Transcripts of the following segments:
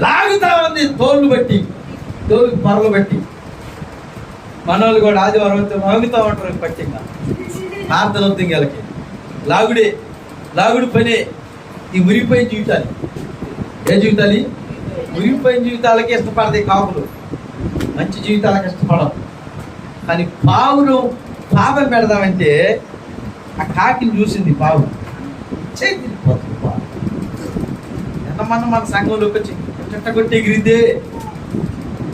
లాగుతా ఉంది తోళ్ళు బట్టి తోలు పొరలు బట్టి మనోళ్ళు కూడా ఆదివారం వస్తే లాగుతూ ఉంటారు పట్టింగా ప్రార్థన అవుతుంది వీళ్ళకి లాగుడే లాగుడు పనే ఈ మురిగిపోయిన జీవితాలు. ఏ జీవితాలు? మురిగిపోయిన జీవితాలకి ఇష్టపడతాయి కాపులు. మంచి జీవితాలకు ఇష్టపడవు కానీ పావులు పాపం పెడదామంటే ఆ కాకిని చూసింది పావు. చేతిపోతుంది పావు. ఎంతమంది మన సంఘంలోకి వచ్చింది చెట్ట కొట్టి ఎగిరితే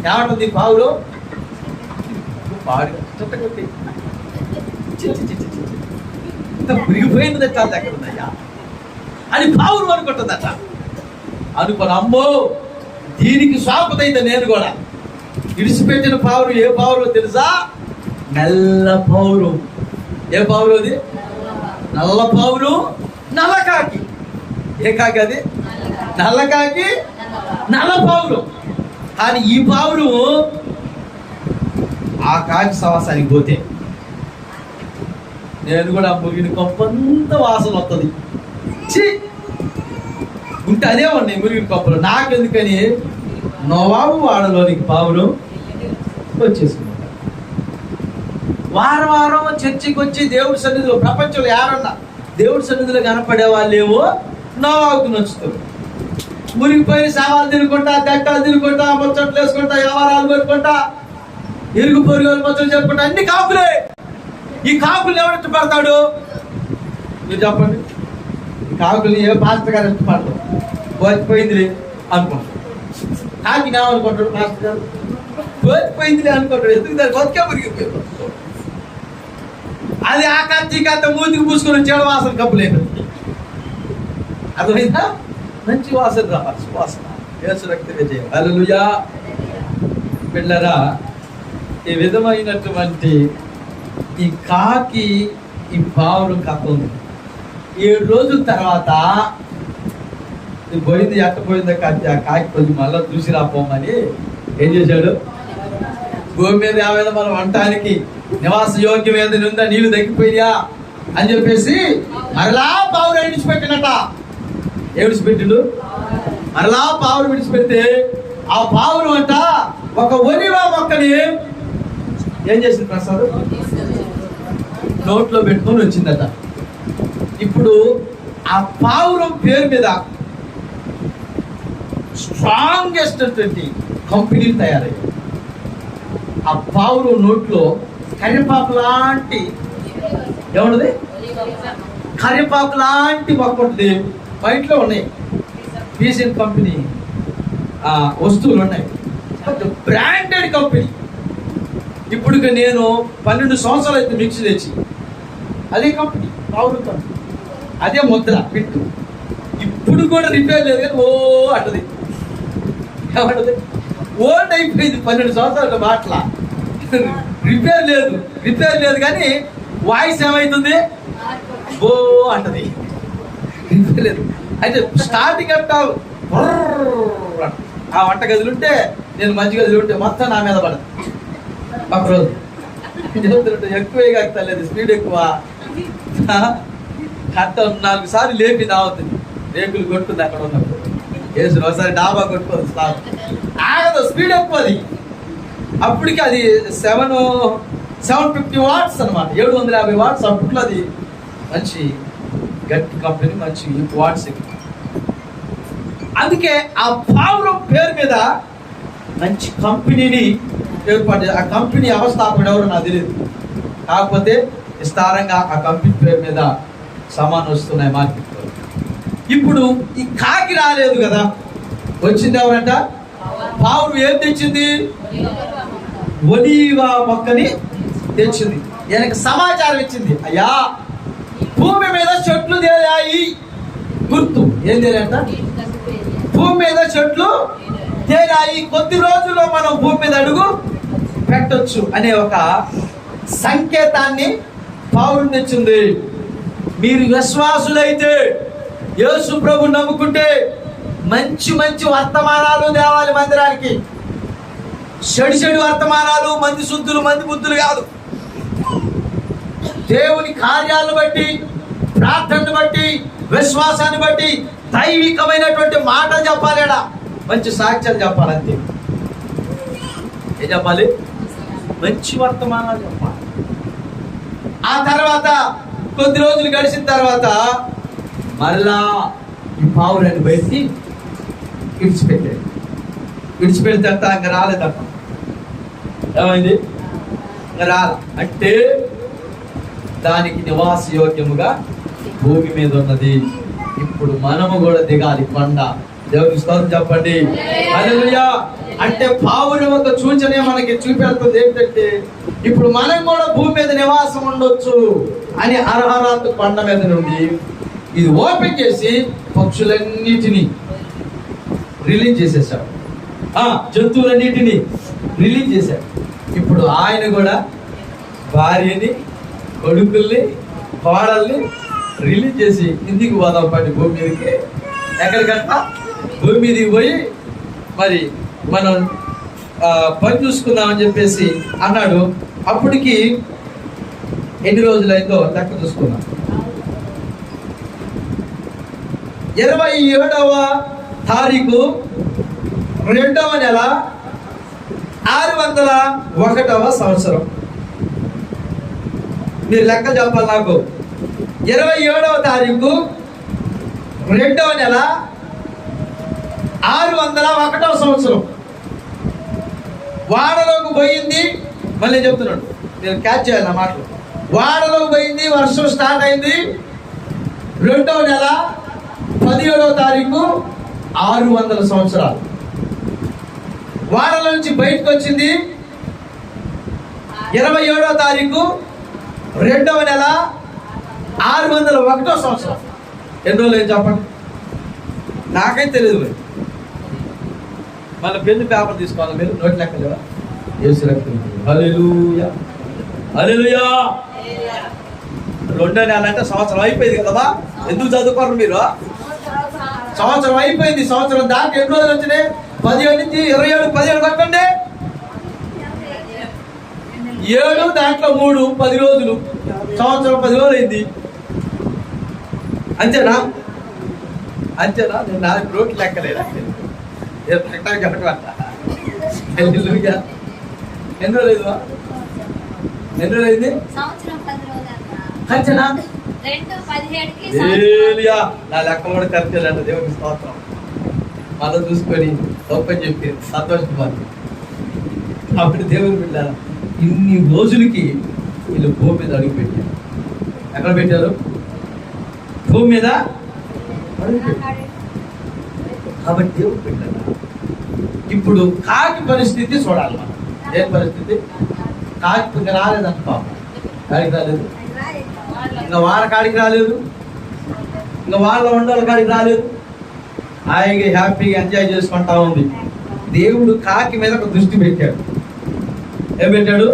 ఏమంటుంది పావులో? పాడు. చెట్ట కొట్టి ఇంత మురిగిపోయింది చాలా దగ్గర ఉందయ్యా అని పావులు అనుకుంటుందట. అనుకుని అమ్మో దీనికి సాపదైతే నేను కూడా. విడిచిపెట్టిన పావురు ఏ పావురో తెలుసా? నల్ల పావురు. ఏ పావులు అది? నల్ల పావులు నల్లకాకి. ఏ కాకి అది? నల్లకాకి. నల్ల పావురు కానీ ఈ పావురు ఆ కాకి సవాసానికి పోతే నేను కూడా మురిగిన కొంత వాసన వస్తుంది ఛీ! ఉంటే అదే ఉన్నాయి మురిగిన కొంపలు. నాకెందుకని? నవాబు వాడలోనికి పావులు వచ్చేసుకుంటారు వారం వారం చర్చికి వచ్చి దేవుడి సన్నిధిలో ప్రపంచంలో ఎవరన్నా దేవుడి సన్నిధిలో కనపడే వాళ్ళేమో నోవాకు నచ్చుతారు. మురిగిపోయిన సేవలు తినుకుంటా దట్టాలు తినుకుంటా ముచ్చట్లు వేసుకుంటా వ్యవహారాలు పెట్టుకుంటా ఇరుగు పొరుగు ముచ్చట్లు చెప్పుకుంటా అన్ని కాకులే. ఈ కాకులు ఎవరు ఇష్టపడతాడు మీరు చెప్పండి. ఈ కాకులు ఏ పాస్టర్ గారు ఇష్టపడతాడు పోయిందిలే అనుకుంటాడు కాకి ఏమనుకుంటాడు పాస్టర్ గారు. పోయిందిలే అనుకుంటాడు ఎందుకు దాని బతికే మురిగిపోయింది అది ఆ కత్తి కత్త మూతికి పూసుకొని చెడు వాసన కప్పులేదు అర్థమైందా? మంచి వాసన రావాలి సువాసన యేసు రక్త విజయం. అలలుయా పిల్లరా ఈ విధమైనటువంటి ఈ కాకి ఈ పావులు కథ ఉంది ఏడు రోజుల తర్వాత పోయింది ఎట్ట పోయిందో కాకి ఆ కాకి కొంచెం మళ్ళీ చూసి రాపోమని ఏం చేశాడు? భూమి మీద ఏమైనా మనం వంటానికి నివాస యోగ్యం ఏదైనా ఉందా? నీళ్ళు తగ్గిపోయా అని చెప్పేసి మరలా పావులు విడిచిపెట్టినట. ఏ విడిచిపెట్టిండు మరలా పావులు విడిచిపెడితే ఆ పావులు అంట ఒక ఒలివ మొక్కని ఏం చేసింది ప్రసాద్? నోట్లో పెట్టుకొని వచ్చిందట. ఇప్పుడు ఆ పావురం పేరు మీద స్ట్రాంగెస్ట్ అటువంటి కంపెనీలు తయారయ్యాయి. ఆ పావురం నోట్లో కరివేపాకు లాంటి ఏమున్నది కరివేపాకు లాంటి మొక్క ఉంటుంది. బయటలో ఉన్నాయి. బీసెన్ కంపెనీ వస్తువులు ఉన్నాయి. Branded company. ఇప్పుడు నేను పన్నెండు సంవత్సరాలు అయితే మిక్సీ తెచ్చి అదే కంపెనీ పావురం కంపెనీ అదే ముద్ర పిట్టు ఇప్పుడు కూడా రిపేర్ లేదు కానీ ఓ అంటది. ఏమంటది? ఓల్డ్ అయిపోయింది పన్నెండు సంవత్సరాల మాటల రిపేర్ లేదు రిపేర్ లేదు కానీ వాయిస్ ఏమవుతుంది ఓ అంటది. అయితే స్టార్టింగ్ అంటావు ఆ వంట గదులు ఉంటే నేను మంచి గదిలో ఉంటే మొత్తం నా మీద పడదు. ఒక రోజు చెబుతుంటే ఎక్కువే కట్టలేదు స్పీడ్ ఎక్కువ. కట్ట నాలుగు సార్లు లేపి దావుతుంది రేకులు కొట్టుకుంది అక్కడ ఉన్నప్పుడు. వేసు ఒకసారి డాబా కొట్టుకోదు స్లాబ్. ఆగదు స్పీడ్ ఎక్కువ అది. అప్పటికి అది సెవెన్ సెవెన్ ఫిఫ్టీ వాట్స్ అనమాట ఏడు వందల యాభై వాట్స్ అప్పట్లో అది. మంచి గట్టి కంపెనీ మంచి వాట్స్ ఎక్కువ. అందుకే ఆ పావురం పేరు మీద మంచి కంపెనీని ఏర్పాటు ఆ కంపెనీ అవస్థాపన ఎవరు నాకు తెలియదు కాకపోతే విస్తారంగా ఆ కంపెనీ పేరు మీద సమాన్ వస్తున్నాయి మార్కెట్లో. ఇప్పుడు ఈ కాకి రాలేదు కదా. వచ్చింది ఎవరంట? పావురు ఏం తెచ్చింది? ఒలీవ మొక్కని తెచ్చింది. ఈయనకి సమాచారం ఇచ్చింది. అయ్యా భూమి మీద చెట్లు తేలాయి. గుర్తు. ఏం తేలంట భూమి మీద చెట్లు తేలాయి. కొద్ది రోజుల్లో మనం భూమి మీద అడుగు పెట్టొచ్చు అనే ఒక సంకేతాన్ని పావులు తెచ్చింది మీరు విశ్వాసులైతే యేసు ప్రభు నమ్ముకుంటే మంచి మంచి వర్తమానాలు దేవాలి మందిరానికి. చెడు చెడు వర్తమానాలు మంది శుద్ధులు మంది బుద్ధులు కాదు. దేవుని కార్యాలను బట్టి ప్రార్థనను బట్టి విశ్వాసాన్ని బట్టి దైవికమైనటువంటి మాటలు చెప్పాలేడా మంచి సాక్ష్యాలు చెప్పాలంతే. ఏం చెప్పాలి? మంచి వర్తమానాలు చెప్పాలి. ఆ తర్వాత కొద్ది రోజులు గడిచిన తర్వాత మరలా ఈ పావులను బయటి విడిచిపెట్టాడు విడిచిపెడితే ఇంకా రాలేదంట ఏమైంది? ఇంకా రాల. అంటే దానికి నివాస యోగ్యముగా భూమి మీద ఉన్నది. ఇప్పుడు మనము కూడా దిగాలి కొండ. దేవుని స్తోత్రం చెప్పండి. హల్లెలూయా. అంటే పావుని ఒక సూచనే మనకి చూపెడుతుంది ఏంటంటే ఇప్పుడు మనం కూడా భూమి మీద నివాసం ఉండొచ్చు అని అర్హరాత్ కొండ మీద నుండి ఇది ఓపెన్ చేసి పక్షులన్నిటినీ రిలీజ్ చేసేసాడు జంతువులన్నిటినీ రిలీజ్ చేశాడు. ఇప్పుడు ఆయన కూడా భార్యని కొడుకుల్ని కోడల్ని రిలీజ్ చేసి ఇంటికి పోదాం పడి భూమి మీదకి ఎక్కడికంట భూమి మీదకి పోయి మరి మనం పని చూసుకుందామని చెప్పేసి అన్నాడు. అప్పటికి ఎన్ని రోజులైందో లెక్క చూసుకున్నాం ఇరవై ఏడవ తారీఖు రెండవ నెల ఆరు వందల ఒకటవ సంవత్సరం. మీరు లెక్క చెప్పాలి నాకు. ఇరవై ఏడవ తారీఖు రెండవ నెల ఆరు వందల ఒకటవ సంవత్సరం. వాడలోకి పోయింది మళ్ళీ చెప్తున్నాడు. నేను క్యాచ్ చేయాలి నా మాటలు. వాడలోకి పోయింది వర్షం స్టార్ట్ అయింది. రెండవ నెల పదిహేడవ తారీఖు ఆరు వందల సంవత్సరాలు. వాడల నుంచి బయటకు వచ్చింది ఇరవై ఏడవ తారీఖు రెండవ నెల ఆరు వందల ఒకటో సంవత్సరం. ఎన్ని రోజులు ఏం చెప్పండి. నాకైతే తెలియదు మరి. మన పెన్ను పేపర్ తీసుకోవాలి మీరు నోటి లెక్క లేదా ఏసు రక్తం హల్లెలూయా. హల్లెలూయా. రెండో నెల అంటే సంవత్సరం అయిపోయింది కదా ఎందుకు చదువుకోరు మీరు? సంవత్సరం అయిపోయింది సంవత్సరం దాకా ఎన్ని రోజులు వచ్చినాయి? పదిహేడు నుంచి ఇరవై ఏడు పదిహేడు పట్టండి ఏడు దాంట్లో మూడు పది రోజులు. సంవత్సరం పది రోజులు అయింది. అంతేనా? అంతేనా? నేను నాలుగు రోడ్లు లెక్కలేదా ఏ ప్రకటన హల్లెలూయా. ఎన్ని రోజులు ఎన్ని రోజులు అయింది? నా లెక్క కూడా అంట దేవునికి స్తోత్రం. మనం చూసుకొని తప్పని చెప్పి సంతోషపడి అప్పుడు దేవుని బిడ్డ ఇన్ని రోజులకి వీళ్ళు భూమి మీద అడుగు పెట్టారు. ఎక్కడ పెట్టారు? భూమి మీద కాబట్టి దేవుడు పెట్టారు ఇప్పుడు కాకి పరిస్థితి చూడాలి మనం. ఏం పరిస్థితి? కాకి ఇంకా రాలేదంట పాపం. కాడికి రాలేదు. ఇంకా వాళ్ళ కాడికి రాలేదు. ఇంకా వాళ్ళ ఉండాల కాడికి రాలేదు. హాయిగా హ్యాపీగా ఎంజాయ్ చేసుకుంటా ఉంది. దేవుడు కాకి మీద ఒక దృష్టి పెట్టాడు. ఏం పెట్టాడు?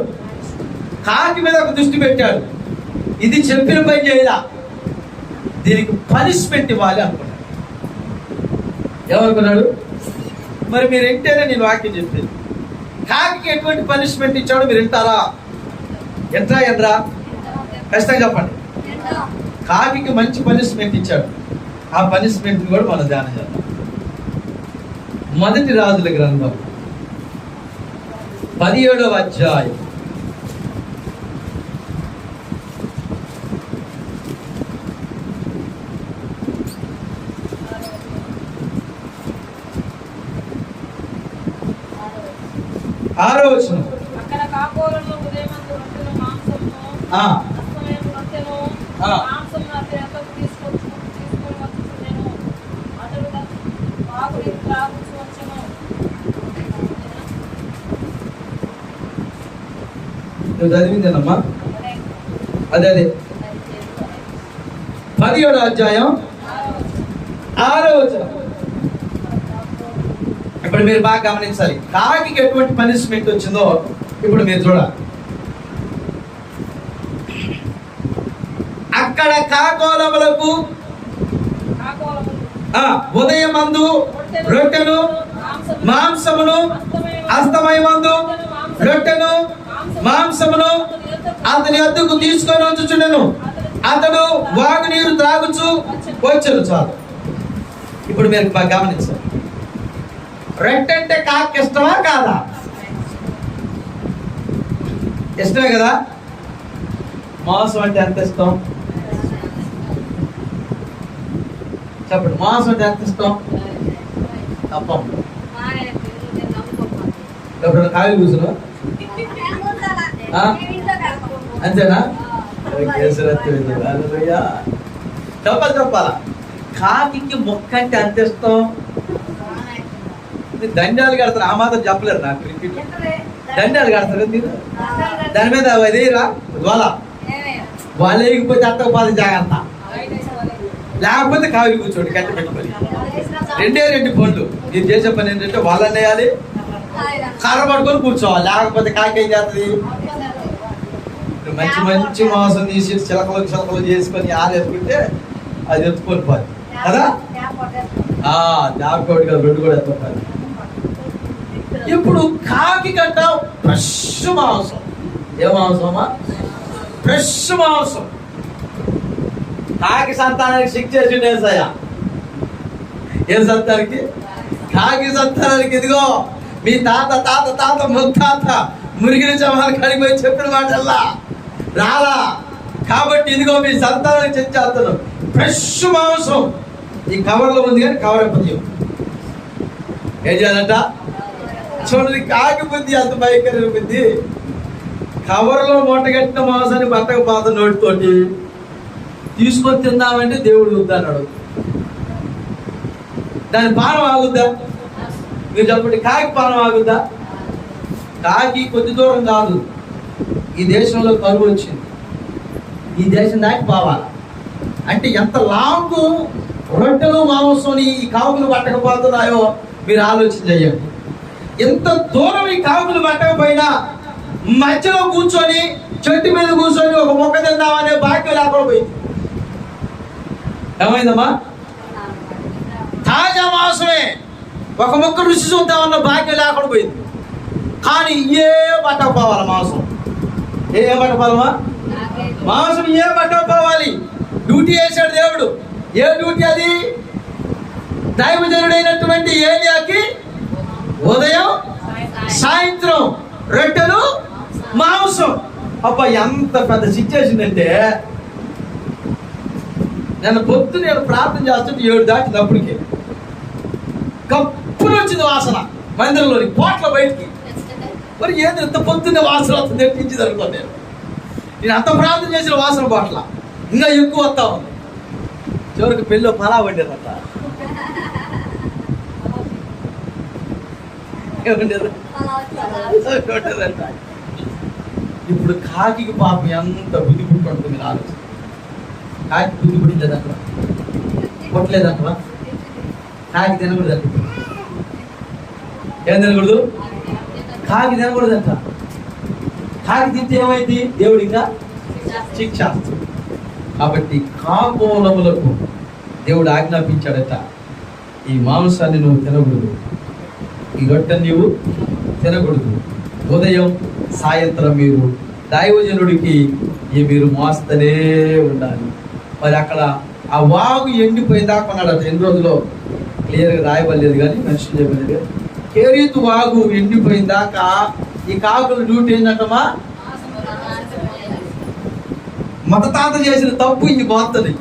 కాకి మీద ఒక దృష్టి పెట్టాడు. ఇది చెప్పిన పని చేయదా దీనికి పనిష్మెంట్ ఇవ్వాలి అనుకున్నాడు. ఏమనుకున్నాడు మరి మీరు వింటేనే నేను వాక్యం చెప్పేది. కాకి ఎటువంటి పనిష్మెంట్ ఇచ్చాడో మీరు వింటారా? ఎంట్రా ఎంట్రా? ఖచ్చితంగా చెప్పండి. కాకి మంచి పనిష్మెంట్ ఇచ్చాడు. ఆ పనిష్మెంట్ కూడా మనం ధ్యానం చేద్దాం. మొదటి రాజుల గ్రంథం. పదిహేడవ అధ్యాయం ఆరో వచనం అక్కడ కాకోరలో ఉదయమందు రొట్టెలు మాంసమును ఆ. అస్తమయం రొట్టెను ఆ. మాంసమును అతని యొద్దకు తీసుకొచ్చు తీసుకొని వచ్చుచుండెను అతడు వాగుని త్రాగుచు వచ్చెను. నువ్వు చదివిందేనమ్మా? అదే అదే. పదిహేడో అధ్యాయం. ఆరో వచనం ఇప్పుడు మీరు బాగా గమనించాలి. కాకి ఎటువంటి పనిష్మెంట్ వచ్చిందో ఇప్పుడు మీరు చూడాలి. అక్కడ కాకోలములకు ఉదయమందు రొట్టెను మాంసమును అస్తమయమందు రొట్టెను మాంసమును అతని అద్దకు తీసుకొని వచ్చుచుండెను. అతడు వాగు నీరు త్రాగుచు వచ్చారు చాలు. ఇప్పుడు మీరు బాగా గమనించాలి. రెంట్ అంటే కాకి ఇష్టమా కాదా? ఇష్టమే కదా? మాంసం అంటే ఎంత ఇష్టం? చెప్పండి మాంసం అంటే ఎంత ఇష్టం? తప్పం. ఎప్పుడు కాయలు కూర్చున్నా ఆ? అంతేనా? చెప్పాలి చెప్పాలా? కాకి మొక్క అంటే అంత ఇష్టం? ఇది దండాలు కడతారు. ఆ మాత్రం చెప్పలేరు నాకు క్రికెట్. దండాలు కడతారు మీరు? దాని మీద అదేరా జ్వాల. వాళ్ళు వేయకపోతే అట్టకపోతే జాగ్రత్త. లేకపోతే కావిలి కూర్చోండి కట్టి పెట్టుకొని రెండే రెండు పనులు. మీరు చేసే పని ఏంటంటే వాళ్ళని వేయాలి కర్ర పట్టుకొని కూర్చోవాలి. లేకపోతే కాకి చేస్తుంది? మంచి మంచి మాంసం తీసి చిలకలు చిలకలు చేసుకొని ఆరేసుకుంటే అది ఎత్తుకొని పోదు కదా? దాకోటి కదా రెండు కూడా ఎత్తుకోవాలి ఇప్పుడు కాకి గట్ట ఫ్రెష్ మాంసం ఏ మాంసమా ఫ్రెష్ మాంసం కాకి సంతానానికి శిక్ష చేసి ఏసయ్య? ఏం సంతానానికి? కాకి సంతానానికి ఇదిగో మీ తాత తాత తాత ముత్తాత మురిగిన చమాలు కడిగిపోయి చెప్పిన మాటల్లా? రాలా? కాబట్టి ఇదిగో మీ సంతానానికి చెచ్చేస్తున్నాం ఫ్రెష్ మాంసం ఈ కవర్లో ఉంది కానీ కవర్ ఎప్పటి ఏం చేయాలంట? చూడండి కాకపోతే అంత భయంకరమైన కవర్లో మూటగట్టిన మాంసాన్ని బట్టక పాత నోటితోటి తీసుకొని తిందామంటే దేవుడు వద్దన్నాడు దాని పానం ఆగుద్దా? మీరు చెప్పండి కాకి పానం ఆగుద్దా? కాకి కొద్ది దూరం కాదు. ఈ దేశంలో కరువు వచ్చింది. ఈ దేశం దాకి పోవాలి. అంటే ఎంత లాంగ్ రొట్టెలు మాంసం ఈ కాకులు పట్టకపోతున్నాయో మీరు ఆలోచన చేయండి. ఎంత దూరం ఈ కాకులు పట్టకపోయినా మధ్యలో కూర్చొని చెట్టు మీద కూర్చొని ఒక మొక్క తిందామనే భాగ్యం లేకుండా పోయింది. ఏమైందమ్మా? తాజా మాసమే. ఒక మొక్క రుచి చూద్దామన్న భాగ్యం లేకుండా పోయింది. కానీ ఏ పట్టకపోవాలి మాంసం? ఏ ఏ పట్టపోవాలమ్మా మాంసం ఏ పట్టకపోవాలి? డ్యూటీ వేసాడు దేవుడు. ఏ డ్యూటీ అది? దైవజనుడైనటువంటి ఏరియాకి ఉదయం సాయంత్రం రొట్టెలు మాంసం. అబ్బా ఎంత పెద్ద సిచ్యువేషన్ అంటే నేను పొద్దు నేను ప్రార్థన చేస్తుంటే ఏడు దాటినప్పటికి కప్పులు వచ్చింది వాసన మందిరంలోని పోట్ల బయటికి. మరి ఏది ఎంత పొద్దున్నే వాసన వస్తుంది తెప్పించింది అనుకో నేను. నేను అంత ప్రార్థన చేసిన వాసన పోట్ల ఇంకా ఎక్కువ వస్తా ఉంది. చివరికి పెళ్ళి పలా పడ్డారట ఏమంటారు కొట్టదంట. ఇప్పుడు కాకి పాపం ఎంత బుద్ధి పుట్టుంటుంది మీరు ఆలోచన. కాకి బుద్ధి పుట్టిందంట కొట్టలేదంట కాకి తినకూడదంట ఏం తినకూడదు? కాకి తినకూడదంట కాకి తింటే ఏమైంది? దేవుడు ఇంకా శిక్ష. కాబట్టి కాకోలములకు దేవుడు ఆజ్ఞాపించాడట ఈ మాంసాన్ని నువ్వు తినకూడదు. ఈ రొట్టె నీవు తినకూడదు. ఉదయం సాయంత్రం మీరు దైవజనుడికి ఈ మీరు మోస్తనే ఉండాలి. మరి అక్కడ ఆ వాగు ఎండిపోయిందాక ఉన్నాడట ఎన్ని రోజులు క్లియర్గా రాయబడలేదు కానీ మెన్షన్ చేయబడలేదు కేరీతు వాగు ఎండిపోయిందాకా ఈ కాకుల డ్యూటీ ఏంటంటమా మత తాత చేసిన తప్పు ఇది పోతుంది.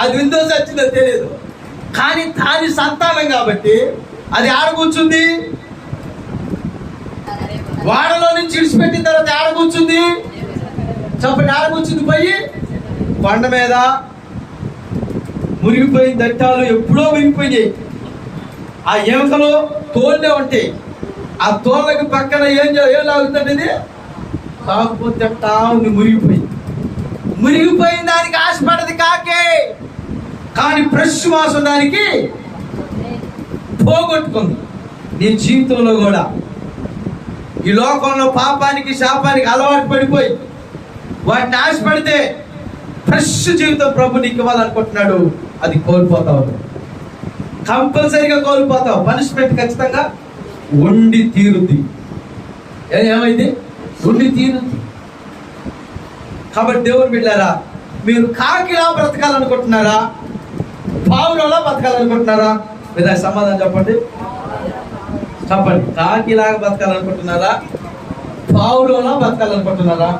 అది విందో వచ్చిందో తెలియదు కానీ దాని సంతానం కాబట్టి అది ఆడ కూర్చుంది? వాడలో నుంచి ఇడిచిపెట్టిన తర్వాత ఆడ కూర్చుంది? చెప్పండి ఆడ కూర్చుంది పోయి? పండ మీద మురిగిపోయిన దట్టాలు ఎప్పుడో మురిగిపోయినాయి ఆ ఎముకలు తోళ్ళే ఉంటాయి. ఆ తోళ్ళకి పక్కన ఏం ఏం లాగుతుంది ఇది కాకపోతే అట్టా ఉంది మురిగిపోయింది మురిగిపోయిన దానికి ఆశపడది కాకే. కానీ ఫ్రెష్ మాసం దానికి పోగొట్టుకుంది. నీ జీవితంలో కూడా. ఈ లోకంలో పాపానికి శాపానికి అలవాటు పడిపోయి వాటిని ఆశపడితే ఫ్రెష్ జీవితం ప్రభు నీకు ఇవ్వాలనుకుంటున్నాడు. అది కోల్పోతావు కంపల్సరీగా కోల్పోతావు. పనిష్మెంట్ ఖచ్చితంగా ఉండి తీరుద్ది. ఏమైంది? ఉండి తీరుద్ది. కాబట్టి దేవుని బిడ్డారా మీరు కాకిలా బ్రతకాలనుకుంటున్నారా? పావులలో బ్రతకాలనుకుంటున్నారా? మీరు సమాధానం చెప్పండి? చెప్పండి. కాకిలాగా బతకాలనుకుంటున్నారా? పావురంలా బతకాలనుకుంటున్నారా?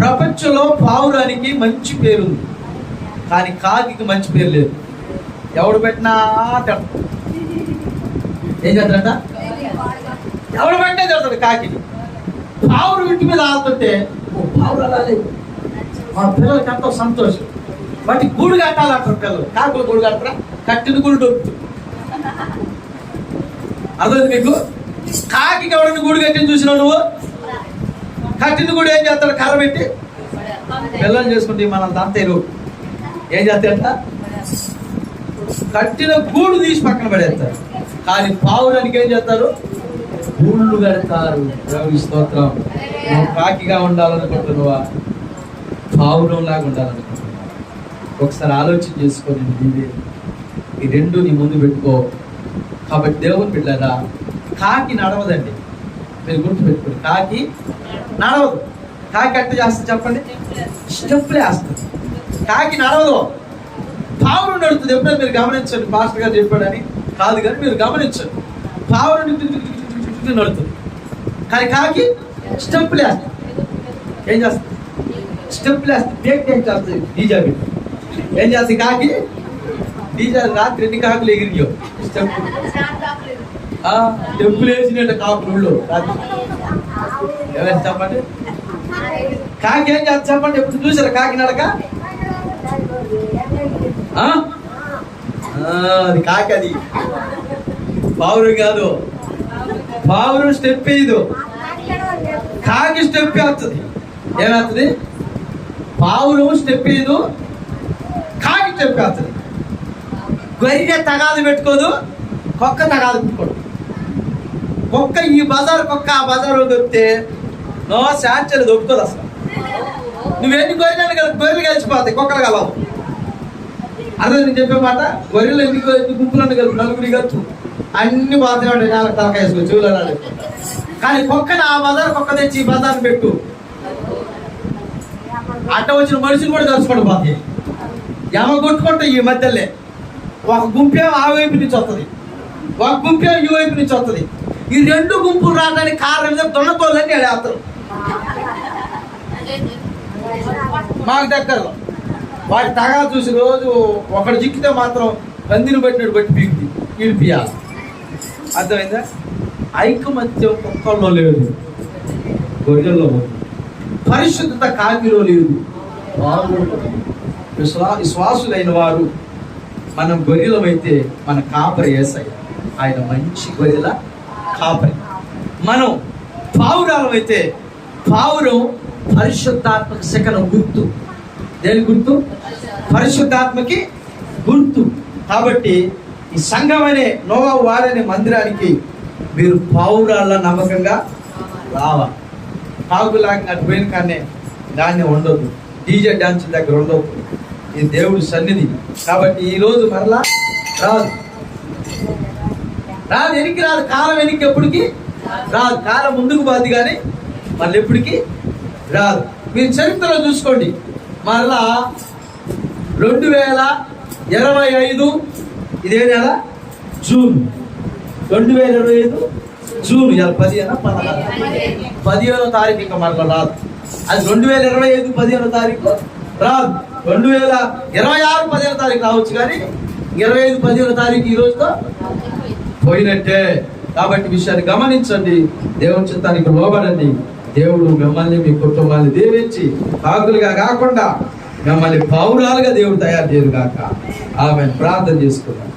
ప్రపంచంలో పావురానికి మంచి పేరు ఉంది కానీ కాకి మంచి పేరు లేదు. ఎవడు పెట్టినా ఏం చేస్తాడంట? ఎవడు పెట్టినా తిడతాడు కాకిని. పావురు ఇంటి మీద ఆడుతుంటే ఓ పావురు అలా లేదు మా పిల్లలకి ఎంతో సంతోషం. వాటి గూడు కట్టాలంటారు పిల్లలు. కాకులు గూడు కట్టరా కట్టిన గూడు దొరుకుతుంది అర్థమైంది మీకు? కాకి ఎవరిని గూడు కట్టిన చూసినావు నువ్వు? కట్టిన కూడా ఏం చేస్తాడు? కర్ర పెట్టి? పిల్లలు చేసుకుంటే మన దంతేరు ఏం చేస్తాయంట? కట్టిన గూడు తీసి పక్కన పడేస్తారు. కానీ పావురానికి ఏం చేస్తారు? గూళ్ళు కడతారు. రవి స్తోత్రం. నువ్వు కాకిగా ఉండాలనుకుంటున్నావా? పావురం లాగా ఉండాలనుకుంటున్నావా? ఒకసారి ఆలోచన చేసుకొని ఈ రెండు నీ ముందు పెట్టుకో. కాబట్టి దేవుని బిడ్డరా కాకి నడవదండి. మీరు గుర్తుపెట్టుకోండి కాకి నడవదు. కాకి అట్ట చేస్తుంది చెప్పండి? స్టెప్లే వేస్తుంది. కాకి నడవదు. పావురం నడుతుంది ఎప్పుడైనా మీరు గమనించండి మాస్టర్ గారు చెప్పాడని. కాదు కానీ మీరు గమనించండి. పావురం నడుతుంది కానీ కాకి స్టెప్పులే వేస్తుంది. ఏం చేస్తుంది? స్టెప్పులే వేస్తుంది. బ్రేక్ ఏం చేస్తుంది? డీజా ఏం చేస్తుంది కాకి? డీజా రాత్రి ఎన్ని కాకులు ఎగిరియో స్టెప్ స్టెప్పులు వేసినట్టు కాకులు ఊళ్ళో చెప్పండి? కాకి ఏం చేస్తుంది చెప్పండి. ఎప్పుడు చూసారా కాకినాడక ఆ? అది కాకి అది. పావురం కాదు. పావురు స్టెప్ వేయదు. కాకి స్టెప్ వేస్తుంది. ఏమవుతుంది పావులు స్టెప్ వేయదు. కాకి స్టెప్ వేస్తుంది. గొర్రె తగాదు పెట్టుకోదు. కుక్క తగాదు పెట్టుకోదు. కుక్క ఈ బజార్ కుక్క ఆ బజార్ దొరికితే నో శాంచలు దొరుకుతుంది అసలు. నువ్వెన్ని గొర్రెలు కలిపి గొర్రెలు కలిసిపోతాయి కుక్కలు కలవు. అదే నేను చెప్పే మాట గొర్రెలు ఎందుకు గుంపులను నలుగురి కలుపు అన్ని పోతాయి ఉంటాయి నాలుగు తలకాయ వేసుకో చెవులు కానీ కుక్కను ఆ బజార్ కుక్క తెచ్చి ఈ బజార్ పెట్టు. అట్ట వచ్చిన మనుషులు కూడా కలుసుకొని పోతాయి ఎమ కొట్టుకుంటే ఈ మధ్యలో. ఒక గుంపే ఆ వైపు నుంచి వస్తుంది. ఒక గుంపే ఈ వైపు నుంచి వస్తుంది. ఈ రెండు గుంపులు రావడానికి కారణం మీద దొండతోళ్ళని వేస్తారు మాకు దగ్గరలో. వాటి తగా చూసి రోజు ఒకడు చిక్కితే మాత్రం కందిని పట్టినట్టు బట్టి పీకుది ఇడిపియాలి అర్థమైందా? ఐకమత్యం కుక్కల్లో లేదు. గొర్రెల్లో పరిశుద్ధత కాకిలో లేదు. విశ్వా విశ్వాసులైన వారు మనం గొర్రెలమైతే మన కాపరి ఏసై ఆయన మంచి గొర్రెల కాపరి. మనం పావురాలమైతే పావురం పరిశుద్ధాత్మక శకనం గుర్తు. దేని గుర్తు? పరిశుద్ధాత్మకి గుర్తు. కాబట్టి ఈ సంఘం అనే నోవా వారనే మందిరానికి మీరు పావురాళ్ళ నమ్మకంగా రావాలి. పావులాగా అటు పోయిన కానీ దాన్ని ఉండదు డీజే డాన్స్ దగ్గర ఉండదు ఇది దేవుడి సన్నిధి. కాబట్టి ఈరోజు మరలా రాదు. రాదు వెనక్కి రాదు కాలం వెనక్కి ఎప్పటికి రాదు. కాలం ముందుకు పోద్ది కానీ మళ్ళీ ఎప్పటికి రాదు. మీరు చరిత్రలో చూసుకోండి. మరలా రెండు వేల ఇరవై ఐదు ఇదే నెల జూన్. రెండు వేల ఇరవై ఐదు జూన్ ఇవాళ పదిహేను పదహారు. పదిహేనో తారీఖు ఇంకా మరలా రాదు. అది రెండు వేల ఇరవై ఐదు పదిహేనో తారీఖు రాదు. రెండు వేల ఇరవై ఆరు పదిహేను తారీఖు రావచ్చు కానీ ఇరవై ఐదు పదిహేనో తారీఖు ఈ రోజుతో పోయినట్టే. కాబట్టి విషయాన్ని గమనించండి. దేవుని చిత్తానికి లోబడండి. దేవుడు మిమ్మల్ని మీ కుటుంబాన్ని దీవించి కాకులుగా కాకుండా మిమ్మల్ని పౌరాలుగా దేవుడు తయారు చేయరు కాక ఆమె ప్రార్థన చేసుకున్నాం